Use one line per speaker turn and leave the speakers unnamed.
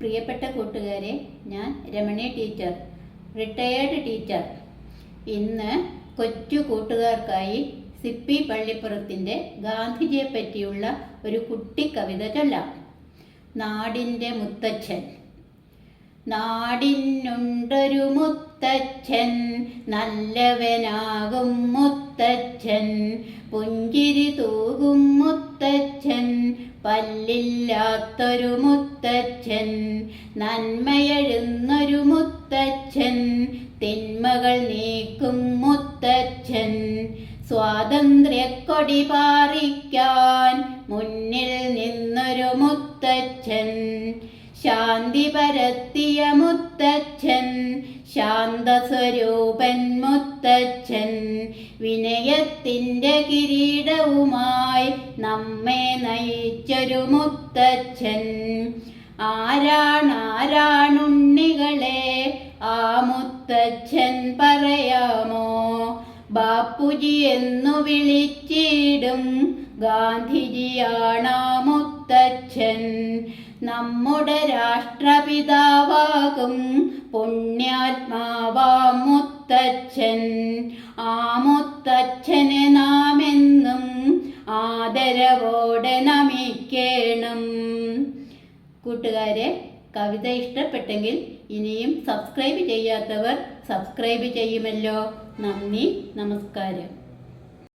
പ്രിയപ്പെട്ട കൂട്ടുകാരെ ഞാൻ രമണി ടീച്ചർ റിട്ടയേർഡ് ടീച്ചർ. ഇന്ന് കൊച്ചു കൂട്ടുകാർക്കായി സിപ്പി പള്ളിപ്പുറത്തിന്റെ ഗാന്ധിജിയെ പറ്റിയുള്ള ഒരു കുട്ടി കവിത ചൊല്ലാം. നാടിന്റെ മുത്തച്ഛൻ. നാടിനുണ്ടൊരു മുത്തച്ഛൻ നല്ലവനാകും മുത്തച്ഛൻ. പുഞ്ചിരി തൂകും മുത്തച്ഛൻ. പല്ലില്ലാത്തൊരു മുത്തച്ഛൻ നന്മയെഴുന്നൊരു മുത്തച്ഛൻ തിന്മകൾ നീക്കും മുത്തച്ഛൻ. സ്വാതന്ത്ര്യക്കൊടി പാറിക്കാൻ മുന്നിൽ നിന്നൊരു മുത്തച്ഛൻ. ശാന്തി പരത്തിയ മുത്തച്ഛൻ ശാന്തസ്വരൂപൻ മുത്തച്ഛൻ വിനയത്തിന്റെ കിരീടവുമായി നമ്മെ നയിച്ചൊരു മുത്തച്ഛൻ. ആരാണാരാണുണ്ണികളെ ആ മുത്തച്ഛൻ പറയാമോ? ബാപ്പുജി എന്നു വിളിച്ചിടും ഗാന്ധിജിയാണാ മുത്തച്ഛൻ നമ്മുടെ രാഷ്ട്രപിതാവാകും പുണ്യാത്മാവാ മുത്തച്ഛൻ. ആ മുത്തച്ഛനെ നാം എന്നും ആദരവോടെ നമിക്കേണം. കൂട്ടുകാരെ കവിത ഇഷ്ടപ്പെട്ടെങ്കിൽ ഇനിയും സബ്സ്ക്രൈബ് ചെയ്യാത്തവർ സബ്സ്ക്രൈബ് ചെയ്യുമല്ലോ. നന്ദി നമസ്കാരം.